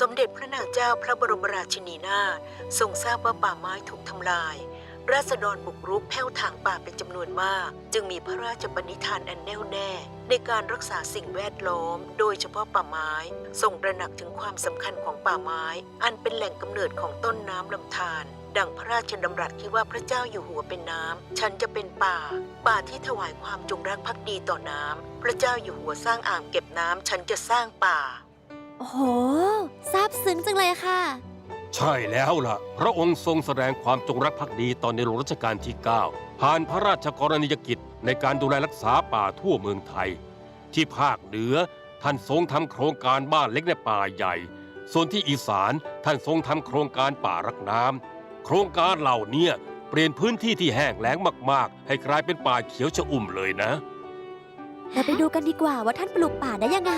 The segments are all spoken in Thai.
สมเด็จพระนางเจ้าพระบรมราชินีนาถทรงทราบว่าป่าไม้ถูกทำลาย ราษฎรบุกรุกแผ่วถางป่าเป็นจำนวนมาก จึงมีพระราชปณิธานอันแน่วแน่ ในการรักษาสิ่งแวดล้อม โดยเฉพาะป่าไม้ ทรงระหนักถึงความสำคัญของป่าไม้ อันเป็นแหล่งกำเนิดของต้นน้ำลำธารดังพระราชดำรัสที่ว่าพระเจ้าอยู่หัวเป็นน้ำ ฉันจะเป็นป่า ป่าที่ถวายความจงรักภักดีต่อน้ำ พระเจ้าอยู่หัวสร้างอ่างเก็บน้ำ ฉันจะสร้างป่า โอ้โหซาบซึ้งจังเลยค่ะ ใช่แล้วล่ะ พระองค์ทรงแสดงความจงรักภักดีตอนในหลวงรัชกาลที่ 9 ผ่านพระราชกรณียกิจในการดูแลรักษาป่าทั่วเมืองไทย ที่ภาคเหนือท่านทรงทำโครงการบ้านเล็กในป่าใหญ่ ส่วนที่อีสานท่านทรงทำโครงการป่ารักน้ำโครงการเหล่าเนี้ยเปลี่ยนพื้นที่ที่แห้งแล้งมาก ๆ ให้กลายเป็นป่าเขียวชอุ่มเลยนะ เราไปดูกันดีกว่าว่าท่านปลูกป่าได้ยังไง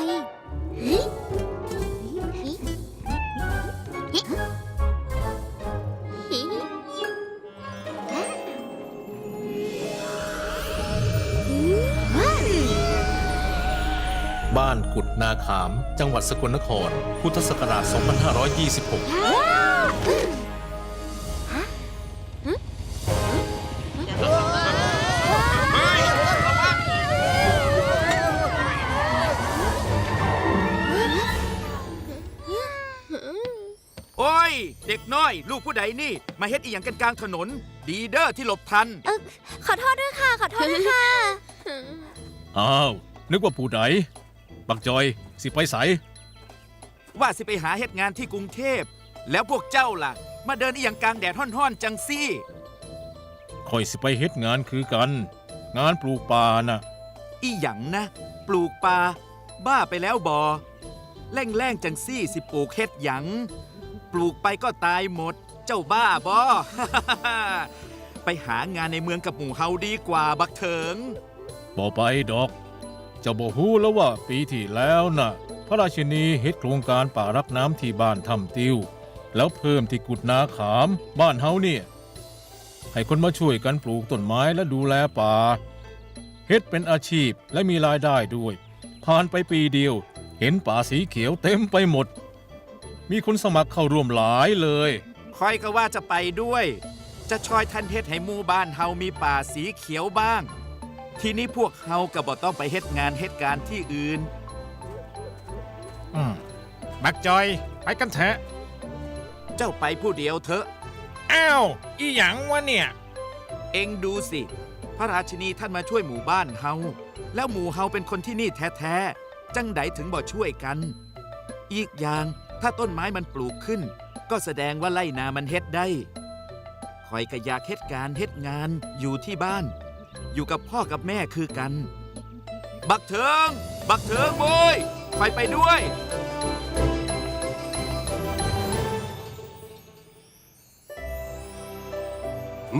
บ้านกุดนาขาม จังหวัดสกลนคร พุทธศักราช 2526 โอ้ย เด็กน้อย ลูกผู้ใดนี่ มาเฮ็ดอีหยังกันกลางถนน ดีเด้อที่หลบทันขอโทษด้วยค่ะ ขอโทษด้วยค่ะ อ้าว นึกว่าผู้ใดบักจอย สิไปใสว่าสิไปหาเฮ็ดงานที่กรุงเทพ แล้วพวกเจ้าล่ะ มาเดินอีหยังกลางแดดห้อนๆจังซี่ คอยสิไปเฮ็ดงานคือกัน งานปลูกป่าน่ะ อีหยังนะ ปลูกปลาบ้าไปแล้วบอแล่งแล่งๆจังซี่สิปลูกเฮ็ดหยัง ปลูกไปก็ตายหมด เจ้าบ้าบอ ไปหางานในเมืองกับหมู่เฮาดีกว่าบักเถิง บ่ไปดอก เจ้าบ่ฮู้แล้วว่าปีที่แล้วน่ะ พระราชินีเฮ็ดโครงการป่ารักน้ำที่บ้านทำติว แล้วเพิ่มที่กุดนาขามบ้านเฮาเนี่ย ให้คนมาช่วยกันปลูกต้นไม้และดูแลป่า เฮ็ดเป็นอาชีพและมีรายได้ด้วย ผ่านไปปีเดียว เห็นป่าสีเขียวเต็มไปหมด มีคนสมัครเข้าร่วมหลายเลย คอยก็ว่าจะไปด้วย จะชอยทันเฮ็ดให้หมู่บ้านเฮามีป่าสีเขียวบ้าง ทีนี้พวกเฮาก็บ่ต้องไปเฮ็ดงานเฮ็ดการที่อื่น อืมบักจอย ไปกันเถอะเจ้าไปผู้เดียวเถอะ อ้าวอีหยังวะเนี่ย เองดูสิ พระราชินีท่านมาช่วยหมู่บ้านเฮาแล้วหมู่เฮาเป็นคนที่นี่แท้ๆจังไดถึงบ่ช่วยกัน อีกอย่าง ถ้าต้นไม้มันปลูกขึ้น ก็แสดงว่าไล่นามันเฮ็ดได้คอยก็อยากเฮ็ดการเฮ็ดงานอยู่ที่บ้าน อยู่กับพ่อกับแม่คือกัน บักเถิง บักเถิงโว้ยคอยไปด้วย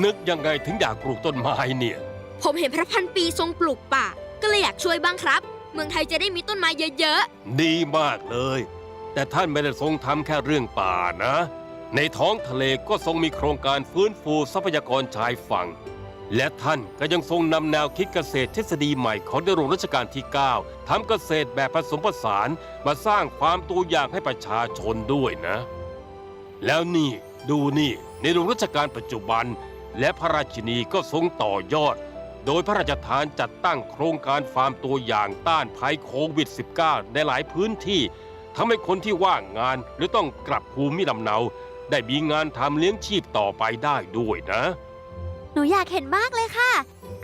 นึกยังไงถึงอยากปลูกต้นไม้เนี่ย ผมเห็นพระพันปีทรงปลูกป่า ก็เลยอยากช่วยบ้างครับ เมืองไทยจะได้มีต้นไม้เยอะดีมากเลย แต่ท่านไม่ได้ทรงทำแค่เรื่องป่านะ ในท้องทะเลก็ทรงมีโครงการฟื้นฟูทรัพยากรชายฝั่ง และท่านก็ยังทรงนำแนวคิดเกษตรทฤษฎีใหม่ของในหลวงรัชกาลที่ 9ทำเกษตรแบบผสมผสานมาสร้างความตัวอย่างให้ประชาชนด้วยนะ แล้วนี่ดูนี่ในหลวงรัชกาลปัจจุบัน และพระราชินีก็ทรงต่อยอด โดยพระราชทานจัดตั้งโครงการฟาร์มตัวอย่างต้านภัยโควิด -19 ในหลายพื้นที่ ทำให้คนที่ว่างงานหรือต้องกลับภูมิลำเนา ได้มีงานทำเลี้ยงชีพต่อไปได้ด้วยนะ หนูอยากเห็นมากเลยค่ะ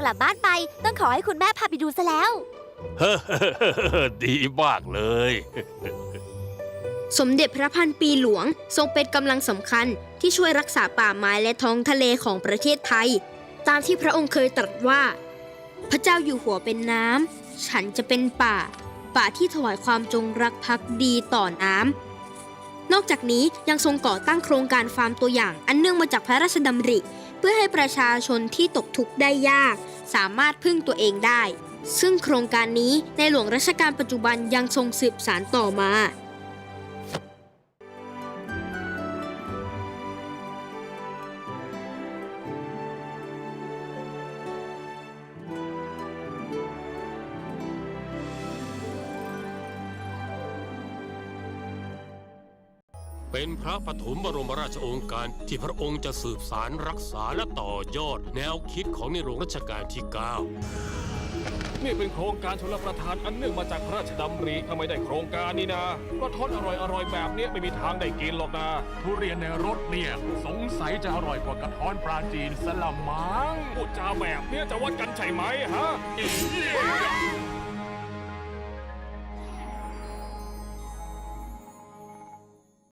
กลับบ้านไปต้องขอให้คุณแม่พาไปดูซะแล้วเฮ้อดีมากเลยๆสมเด็จพระพันปีหลวงทรงเป็นกำลังสำคัญที่ช่วยรักษาป่าไม้และท้องทะเลของประเทศไทย ตามที่พระองค์เคยตรัสว่า พระเจ้าอยู่หัวเป็นน้ำฉันจะเป็นป่า ป่าที่ถวายความจงรักภักดีต่อน้ำนอกจากนี้ยังทรงก่อตั้งโครงการฟาร์มตัวอย่าง อันเนื่องมาจากพระราชดำริ เพื่อให้ประชาชนที่ตกทุกข์ได้ยาก สามารถพึ่งตัวเองได้ ซึ่งโครงการนี้ในหลวงรัชกาลปัจจุบันยังทรงสืบสานต่อมา เป็นพระปฐมบรมราชโองการที่พระองค์จะสืบสารรักษาและต่อยอด แนวคิดของในหลวงรัชกาลที่ 9 นี่เป็นโครงการชลประทานอันเนื่องมาจากพระราชดำริถ้าไม่ได้โครงการนี้นะก็ทอดอร่อยอร่อยๆแบบเนี้ยไม่มีทางได้กินหรอกนะทุเรียนในรถเนี่ยสงสัยจะอร่อยกว่ากระท้อนปลาจีนสลัมมังพูดจาแบบเนี้ยจะวัดกันใช่ไหมฮะเอ๊ะ